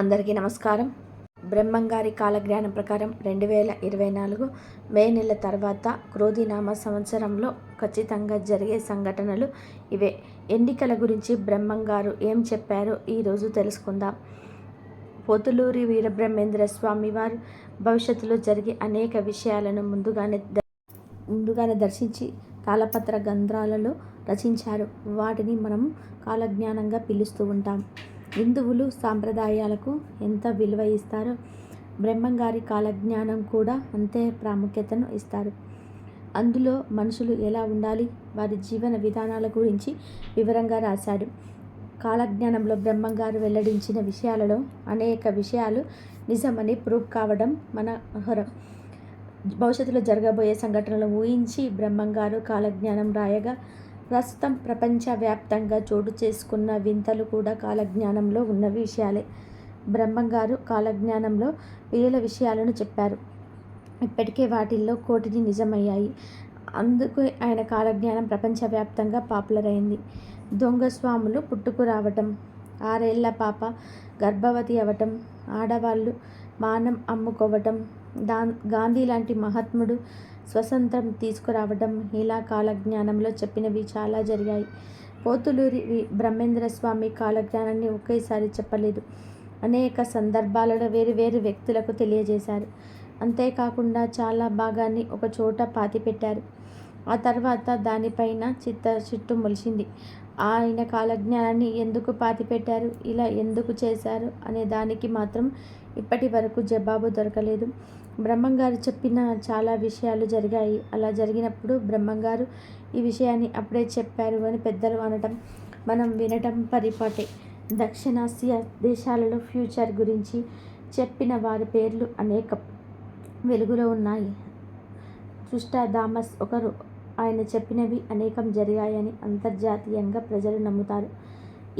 అందరికీ నమస్కారం. బ్రహ్మంగారి కాలజ్ఞానం ప్రకారం రెండు వేల ఇరవై నాలుగు మే నెల తర్వాత క్రోధినామ సంవత్సరంలో ఖచ్చితంగా జరిగే సంఘటనలు ఇవే. ఎన్నికల గురించి బ్రహ్మంగారు ఏం చెప్పారో ఈరోజు తెలుసుకుందాం. పోతులూరి వీరబ్రహ్మేంద్ర స్వామి వారు భవిష్యత్తులో జరిగే అనేక విషయాలను ముందుగానే ముందుగానే దర్శించి కాలపత్ర గ్రంథాలలో రచించారు. వాటిని మనం కాలజ్ఞానంగా పిలుస్తూ ఉంటాం. హిందువులు సాంప్రదాయాలకు ఎంత విలువ ఇస్తారో బ్రహ్మంగారి కాలజ్ఞానం కూడా అంతే ప్రాముఖ్యతను ఇస్తారు. అందులో మనుషులు ఎలా ఉండాలి? వారి జీవన విధానాల గురించి వివరంగా రాశాడు. కాలజ్ఞానంలో బ్రహ్మంగారు వెల్లడించిన విషయాలలో అనేక విషయాలు నిజమని ప్రూఫ్ కావడం మనహరం భవిష్యత్తులో జరగబోయే సంఘటనలు ఊహించి బ్రహ్మంగారు కాలజ్ఞానం రాయగా ప్రస్తుతం ప్రపంచవ్యాప్తంగా చోటు చేసుకున్న వింతలు కూడా కాలజ్ఞానంలో ఉన్న విషయాలే. బ్రహ్మంగారు కాలజ్ఞానంలో వేల విషయాలను చెప్పారు. ఇప్పటికే వాటిల్లో కోటిని నిజమయ్యాయి. అందుకు ఆయన కాలజ్ఞానం ప్రపంచవ్యాప్తంగా పాపులర్ అయింది. దొంగ స్వాములు పుట్టుకు రావటం ఆరేళ్ళ పాప గర్భవతి అవ్వటం ఆడవాళ్ళు మానం అమ్ముకోవటం దా గాంధీ లాంటి మహాత్ముడు స్వతంత్రం తీసుకురావడం ఇలా కాలజ్ఞానంలో చెప్పినవి చాలా జరిగాయి. పోతులూరి బ్రహ్మేంద్ర స్వామి కాలజ్ఞానాన్ని ఒకేసారి చెప్పలేదు. అనేక సందర్భాలలో వేరు వేరు వ్యక్తులకు తెలియజేశారు. అంతేకాకుండా చాలా భాగాన్ని ఒక చోట పాతిపెట్టారు. ఆ తర్వాత దానిపైన చిత్త చిట్టు మొలిచింది. ఆయన కాలజ్ఞానాన్ని ఎందుకు పాతిపెట్టారు? ఇలా ఎందుకు చేశారు? అనే దానికి మాత్రం ఇప్పటి వరకు జవాబు దొరకలేదు. బ్రహ్మంగారు చెప్పిన చాలా విషయాలు జరిగాయి. అలా జరిగినప్పుడు బ్రహ్మంగారు ఈ విషయాన్ని అప్పుడే చెప్పారు అని పెద్దలు అనటం మనం వినటం పరిపాటే. దక్షిణాసియా దేశాలలో ఫ్యూచర్ గురించి చెప్పిన వారి పేర్లు అనేకం వెలుగులో ఉన్నాయి. దామస్ ఒకరు ఆయన చెప్పినవి అనేకం జరిగాయని అంతర్జాతీయంగా ప్రజలు నమ్ముతారు.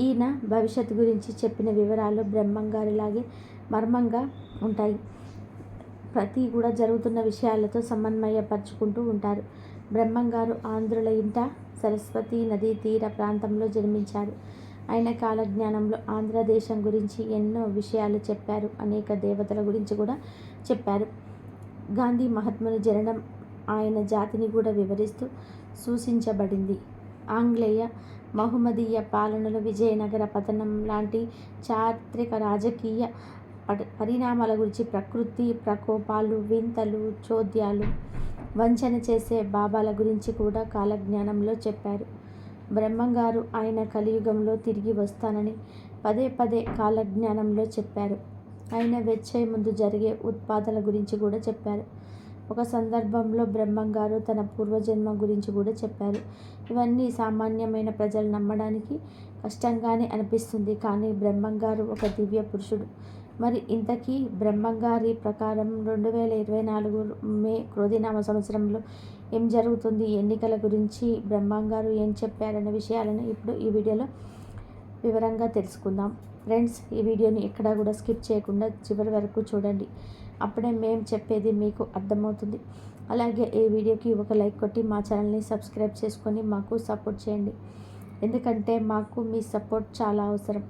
ఈయన భవిష్యత్తు గురించి చెప్పిన వివరాలు బ్రహ్మంగారిలాగే మర్మంగా ఉంటాయి. ప్రతి కూడా జరుగుతున్న విషయాలతో సమన్వయపరుచుకుంటూ ఉంటారు. బ్రహ్మంగారు ఆంధ్రుల ఇంట సరస్వతి నదీ తీర ప్రాంతంలో జన్మించారు. ఆయన కాలజ్ఞానంలో ఆంధ్రదేశం గురించి ఎన్నో విషయాలు చెప్పారు. అనేక దేవతల గురించి కూడా చెప్పారు. గాంధీ మహాత్ముని జననం ఆయన జాతిని కూడా వివరిస్తూ సూచించబడింది. ఆంగ్లేయ మహమ్మదీయ పాలనలో విజయనగర పతనం లాంటి చారిత్రక రాజకీయ పరిణామాల గురించి ప్రకృతి ప్రకోపాలు వింతలు చోద్యాలు వంచన చేసే బాబాల గురించి కూడా కాలజ్ఞానంలో చెప్పారు. బ్రహ్మంగారు ఆయన కలియుగంలో తిరిగి వస్తానని పదే పదే కాలజ్ఞానంలో చెప్పారు. ఆయన వెచ్చే ముందు జరిగే ఉత్పాదల గురించి కూడా చెప్పారు. ఒక సందర్భంలో బ్రహ్మంగారు తన పూర్వజన్మ గురించి కూడా చెప్పారు. ఇవన్నీ సామాన్యమైన ప్రజలు నమ్మడానికి కష్టంగానే అనిపిస్తుంది. కానీ బ్రహ్మంగారు ఒక దివ్య పురుషుడు. మరి ఇంతకీ బ్రహ్మంగారి ప్రకారం రెండు వేల ఇరవై నాలుగు మే క్రోధినామ సంవత్సరంలో ఏం జరుగుతుంది? ఎన్నికల గురించి బ్రహ్మంగారు ఏం చెప్పారనే విషయాలను ఇప్పుడు ఈ వీడియోలో వివరంగా తెలుసుకుందాం. ఫ్రెండ్స్ ఈ వీడియోని ఎక్కడా కూడా స్కిప్ చేయకుండా చివరి వరకు చూడండి. అప్పుడే మేము చెప్పేది మీకు అర్థమవుతుంది. అలాగే ఈ వీడియోకి ఒక లైక్ కొట్టి మా ఛానల్ని సబ్స్క్రైబ్ చేసుకొని మాకు సపోర్ట్ చేయండి. ఎందుకంటే మాకు మీ సపోర్ట్ చాలా అవసరం.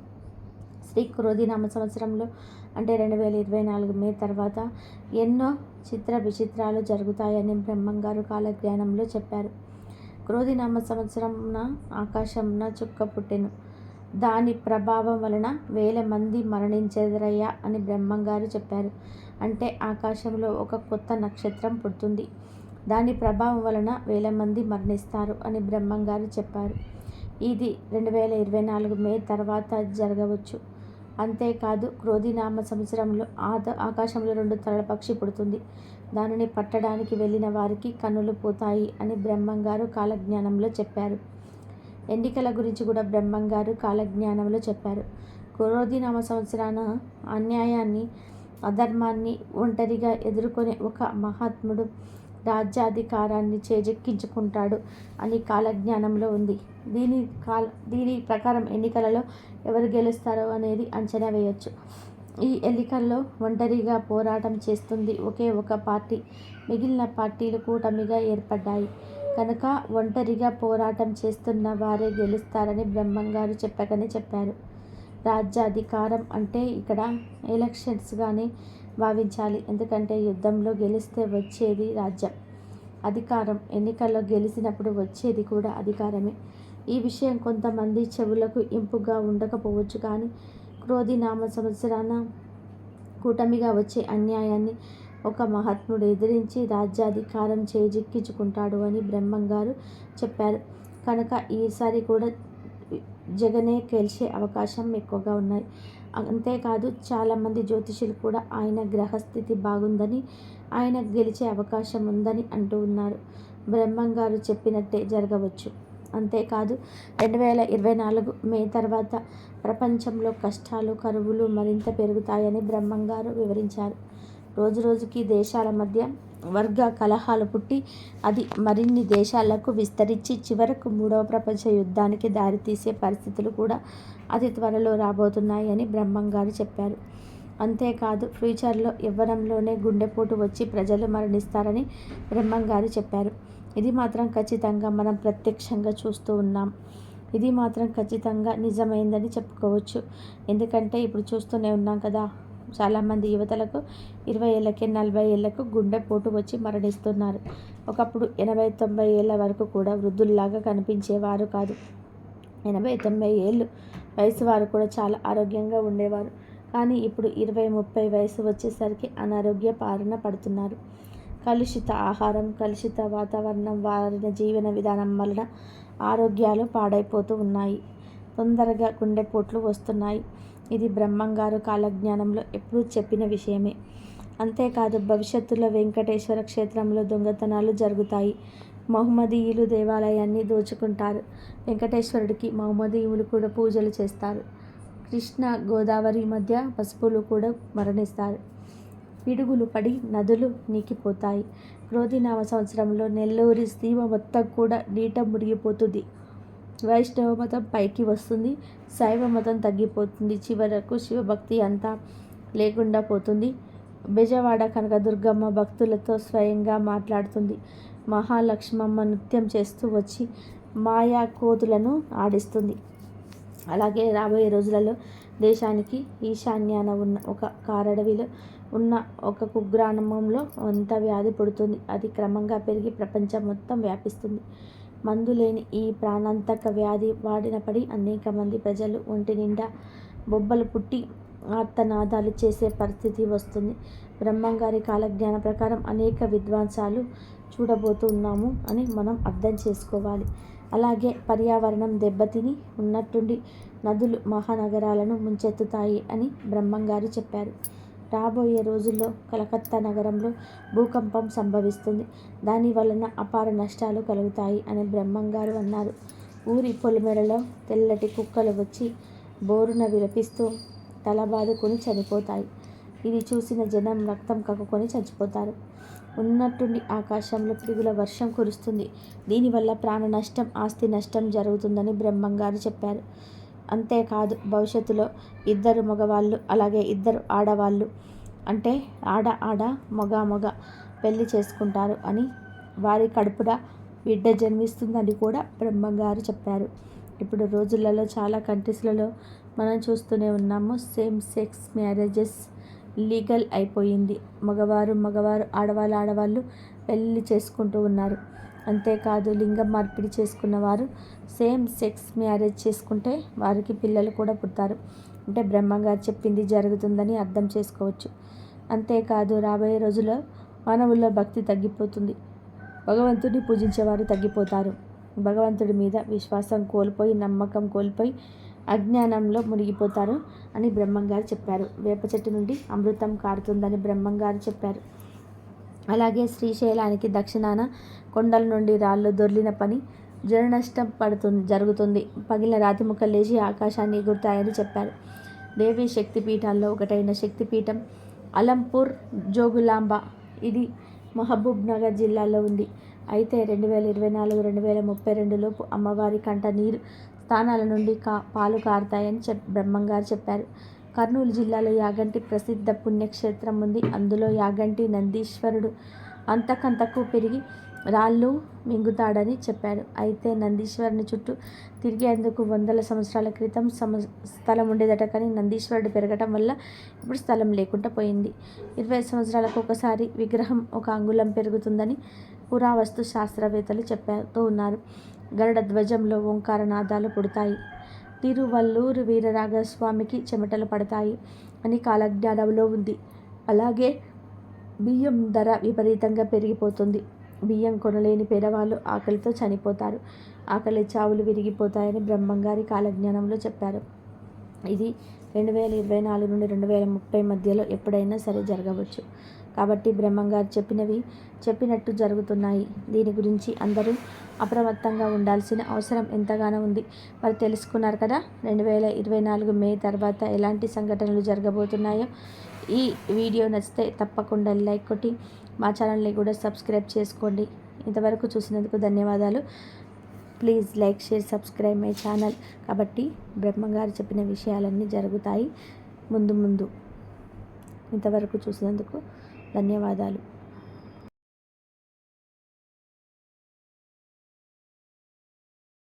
శ్రీ క్రోధినామ సంవత్సరంలో అంటే రెండు వేల ఇరవై నాలుగు మే తర్వాత ఎన్నో చిత్ర విచిత్రాలు జరుగుతాయని బ్రహ్మంగారు కాలజ్ఞానంలో చెప్పారు. క్రోధినామ సంవత్సరంన ఆకాశంన చుక్క పుట్టెను. దాని ప్రభావం వలన వేల మంది మరణించేదరయ్యా అని బ్రహ్మంగారు చెప్పారు. అంటే ఆకాశంలో ఒక కొత్త నక్షత్రం పుడుతుంది. దాని ప్రభావం వలన వేల మంది మరణిస్తారు అని బ్రహ్మంగారు చెప్పారు. ఇది రెండు వేల ఇరవై నాలుగు మే తర్వాత జరగవచ్చు. అంతేకాదు క్రోధినామ సంవత్సరంలో ఆద ఆకాశంలో రెండు తలల పక్షి పుడుతుంది. దానిని పట్టడానికి వెళ్ళిన వారికి కన్నులు పోతాయి అని బ్రహ్మంగారు కాలజ్ఞానంలో చెప్పారు. ఎన్నికల గురించి కూడా బ్రహ్మంగారు కాలజ్ఞానంలో చెప్పారు. క్రోధినామ సంవత్సరాన అన్యాయాన్ని అధర్మాన్ని ఒంటరిగా ఎదుర్కొనే ఒక మహాత్ముడు రాజ్యాధికారాన్ని చేజెక్కించుకుంటాడు అని కాలజ్ఞానంలో ఉంది. దీని కాల దీని ప్రకారం ఎన్నికలలో ఎవరు గెలుస్తారో అనేది అంచనా వేయొచ్చు. ఈ ఎన్నికల్లో ఒంటరిగా పోరాటం చేస్తుంది ఒకే ఒక పార్టీ. మిగిలిన పార్టీలు కూటమిగా ఏర్పడ్డాయి. కనుక ఒంటరిగా పోరాటం చేస్తున్న వారే గెలుస్తారని బ్రహ్మంగారు చెప్పకనే చెప్పారు. రాజ్యాధికారం అంటే ఇక్కడ ఎలక్షన్స్ కానీ భావించాలి. ఎందుకంటే యుద్ధంలో గెలిస్తే వచ్చేది రాజ్యం. అధికారం ఎన్నికల్లో గెలిచినప్పుడు వచ్చేది కూడా అధికారమే. ఈ విషయం కొంతమంది చెవులకు ఇంపుగా ఉండకపోవచ్చు కానీ క్రోధి నామ సంవత్సరాన కూటమిగా వచ్చే అన్యాయాన్ని ఒక మహాత్ముడు ఎదిరించి రాజ్యాధికారం చేజిక్కించుకుంటాడు అని బ్రహ్మంగారు చెప్పారు. కనుక ఈసారి కూడా జగనే గెలిచే అవకాశం ఎక్కువగా ఉన్నాయి. అంతేకాదు చాలామంది జ్యోతిషులు కూడా ఆయన గ్రహస్థితి బాగుందని ఆయన గెలిచే అవకాశం ఉందని అంటూ ఉన్నారు. బ్రహ్మంగారు చెప్పినట్టే జరగవచ్చు. అంతేకాదు రెండు వేల ఇరవై నాలుగు మే తర్వాత ప్రపంచంలో కష్టాలు కరువులు మరింత పెరుగుతాయని బ్రహ్మంగారు వివరించారు. రోజు రోజుకి దేశాల మధ్య వర్గ కలహాలు పుట్టి అది మరిన్ని దేశాలకు విస్తరించి చివరకు మూడవ ప్రపంచ యుద్ధానికి దారితీసే పరిస్థితులు కూడా అతి త్వరలో రాబోతున్నాయని బ్రహ్మంగారు చెప్పారు. అంతేకాదు ఫ్యూచర్లో ఇవ్వడంలోనే గుండెపోటు వచ్చి ప్రజలు మరణిస్తారని బ్రహ్మంగారు చెప్పారు. ఇది మాత్రం ఖచ్చితంగా మనం ప్రత్యక్షంగా చూస్తూ ఉన్నాం. ఇది మాత్రం ఖచ్చితంగా నిజమైందని చెప్పుకోవచ్చు. ఎందుకంటే ఇప్పుడు చూస్తూనే ఉన్నాం కదా. చాలామంది యువతలకు ఇరవై ఏళ్ళకి నలభై ఏళ్ళకు గుండెపోటు వచ్చి మరణిస్తున్నారు. ఒకప్పుడు ఎనభై తొంభై ఏళ్ళ వరకు కూడా వృద్ధుల్లాగా కనిపించేవారు కాదు. ఎనభై తొంభై ఏళ్ళు వయసు వారు కూడా చాలా ఆరోగ్యంగా ఉండేవారు. కానీ ఇప్పుడు ఇరవై ముప్పై వయసు వచ్చేసరికి అనారోగ్య పాలన పడుతున్నారు. కలుషిత ఆహారం కలుషిత వాతావరణం వారిన జీవన విధానం వలన ఆరోగ్యాలు పాడైపోతూ ఉన్నాయి. తొందరగా గుండెపోట్లు వస్తున్నాయి. ఇది బ్రహ్మంగారు కాలజ్ఞానంలో ఎప్పుడూ చెప్పిన విషయమే. అంతేకాదు భవిష్యత్తులో వెంకటేశ్వర క్షేత్రంలో దొంగతనాలు జరుగుతాయి. మహమ్మదీయులు దేవాలయాన్ని దోచుకుంటారు. వెంకటేశ్వరుడికి మహమ్మదీయులు కూడా పూజలు చేస్తారు. కృష్ణ గోదావరి మధ్య పసుపులు కూడా మరణిస్తారు. పిడుగులు పడి నదులు నీకిపోతాయి. క్రోధి నామ సంవత్సరంలో నెల్లూరి సీమ మొత్తం కూడా నీట మునిగిపోతుంది. వైష్ణవ మతం పైకి వస్తుంది శైవ మతం తగ్గిపోతుంది చివరకు శివభక్తి అంతా లేకుండా పోతుంది. బెజవాడ కనకదుర్గమ్మ భక్తులతో స్వయంగా మాట్లాడుతుంది. మహాలక్ష్మమ్మ నృత్యం చేస్తూ వచ్చి మాయా కోతులను ఆడిస్తుంది. అలాగే రాబోయే రోజులలో దేశానికి ఈశాన్యాన ఉన్న ఒక కారడవిలో ఉన్న ఒక కుగ్రామంలో అంత వ్యాధి పుడుతుంది. అది క్రమంగా పెరిగి ప్రపంచం మొత్తం వ్యాపిస్తుంది. మందులేని ఈ ప్రాణాంతక వ్యాధి వాడిన పడి అనేక మంది ప్రజలు ఒంటి నిండా బొబ్బలు పుట్టి ఆర్తనాదాలు చేసే పరిస్థితి వస్తుంది. బ్రహ్మంగారి కాలజ్ఞాన ప్రకారం అనేక విద్వాంసాలు చూడబోతున్నాము అని మనం అర్థం చేసుకోవాలి. అలాగే పర్యావరణం దెబ్బతిని ఉన్నట్టుండి నదులు మహానగరాలను ముంచెత్తుతాయి అని బ్రహ్మంగారు చెప్పారు. రాబోయే రోజుల్లో కలకత్తా నగరంలో భూకంపం సంభవిస్తుంది. దాని వలన అపార నష్టాలు కలుగుతాయి అని బ్రహ్మంగారు అన్నారు. ఊరి పొలిమెరలో తెల్లటి కుక్కలు వచ్చి బోరున విలపిస్తూ తల బాదుకొని చనిపోతాయి. ఇది చూసిన జనం రక్తం కక్కుకొని చచ్చిపోతారు. ఉన్నట్టుండి ఆకాశంలో పిడుగుల వర్షం కురుస్తుంది. దీనివల్ల ప్రాణ నష్టం ఆస్తి నష్టం జరుగుతుందని బ్రహ్మంగారు చెప్పారు. అంతేకాదు భవిష్యత్తులో ఇద్దరు మగవాళ్ళు అలాగే ఇద్దరు ఆడవాళ్ళు అంటే ఆడ ఆడ మగ మగ పెళ్ళి చేసుకుంటారు అని వారి కడుపున బిడ్డ జన్మిస్తుందని కూడా బ్రహ్మంగారు చెప్పారు. ఇప్పుడు రోజులలో చాలా కంట్రీస్లలో మనం చూస్తూనే ఉన్నాము సేమ్ సెక్స్ మ్యారేజెస్ లీగల్ అయిపోయింది. మగవారు మగవారు ఆడవాళ్ళు ఆడవాళ్ళు పెళ్ళి చేసుకుంటూ ఉన్నారు. అంతేకాదు లింగం మార్పిడి చేసుకున్న వారు సేమ్ సెక్స్ మ్యారేజ్ చేసుకుంటే వారికి పిల్లలు కూడా పుడతారు. అంటే బ్రహ్మంగారు చెప్పింది జరుగుతుందని అర్థం చేసుకోవచ్చు. అంతేకాదు రాబోయే రోజుల్లో మానవుల్లో భక్తి తగ్గిపోతుంది. భగవంతుడిని పూజించేవారు తగ్గిపోతారు. భగవంతుడి మీద విశ్వాసం కోల్పోయి నమ్మకం కోల్పోయి అజ్ఞానంలో మునిగిపోతారు అని బ్రహ్మంగారు చెప్పారు. వేప చెట్టు నుండి అమృతం కారుతుందని బ్రహ్మంగారు చెప్పారు. అలాగే శ్రీశైలానికి దక్షిణాన కొండల నుండి రాళ్ళు దొర్లిన పని జరనష్టం పడుతుంది జరుగుతుంది. పగిలిన రాతి ముక్కలు లేచి ఆకాశాన్ని ఎగురుతాయని చెప్పారు. దేవి శక్తిపీఠాల్లో ఒకటైన శక్తిపీఠం అలంపూర్ జోగులాంబ. ఇది మహబూబ్ నగర్ జిల్లాలో ఉంది. అయితే రెండు వేల ఇరవై నాలుగు రెండు వేల ముప్పై రెండులోపు అమ్మవారి కంట నీరు స్థానాల నుండి కా పాలు కారుతాయని చెప్ బ్రహ్మంగారు చెప్పారు. కర్నూలు జిల్లాలో యాగంటి ప్రసిద్ధ పుణ్యక్షేత్రం ఉంది. అందులో యాగంటి నందీశ్వరుడు అంతకంతకు పెరిగి రాళ్ళు మింగుతాడని చెప్పాడు అయితే నందీశ్వరుని చుట్టూ తిరిగేందుకు వందల సంవత్సరాల క్రితం సమ స్థలం ఉండేదట కానీ నందీశ్వరుడు పెరగటం వల్ల ఇప్పుడు స్థలం లేకుండా పోయింది. ఇరవై సంవత్సరాలకు ఒకసారి విగ్రహం ఒక అంగుళం పెరుగుతుందని పురావస్తు శాస్త్రవేత్తలు చెప్తూ ఉన్నారు. గరుడ ధ్వజంలో ఓంకార నాదాలు పుడతాయి. తిరువల్లూరు వీరరాఘస్వామికి చెమటలు పడతాయి అని కాలజ్ఞానంలో ఉంది. అలాగే బియ్యం ధర విపరీతంగా పెరిగిపోతుంది. బియ్యం కొనలేని పేదవాళ్ళు ఆకలితో చనిపోతారు. ఆకలి చావులు విరిగిపోతాయని బ్రహ్మంగారి కాలజ్ఞానంలో చెప్పారు. ఇది రెండు వేల ఇరవై నాలుగు నుండి రెండు వేల ముప్పై మధ్యలో ఎప్పుడైనా సరే జరగవచ్చు. కాబట్టి బ్రహ్మంగారు చెప్పినవి చెప్పినట్టు జరుగుతున్నాయి. దీని గురించి అందరూ అప్రమత్తంగా ఉండాల్సిన అవసరం ఎంతగానో ఉంది. మరి తెలుసుకున్నారు కదా రెండు వేల ఇరవై నాలుగు మే తర్వాత ఎలాంటి సంఘటనలు జరగబోతున్నాయో. ఈ వీడియో నచ్చితే తప్పకుండా లైక్ కొట్టి మా ఛానల్ని కూడా సబ్స్క్రైబ్ చేసుకోండి. ఇంతవరకు చూసినందుకు ధన్యవాదాలు. Please like share subscribe my channel. కాబట్టి బ్రహ్మగారు చెప్పిన విషయాలన్నీ జరుగుతాయి ముందు ముందు. ఇంతవరకు చూసినందుకు ధన్యవాదాలు.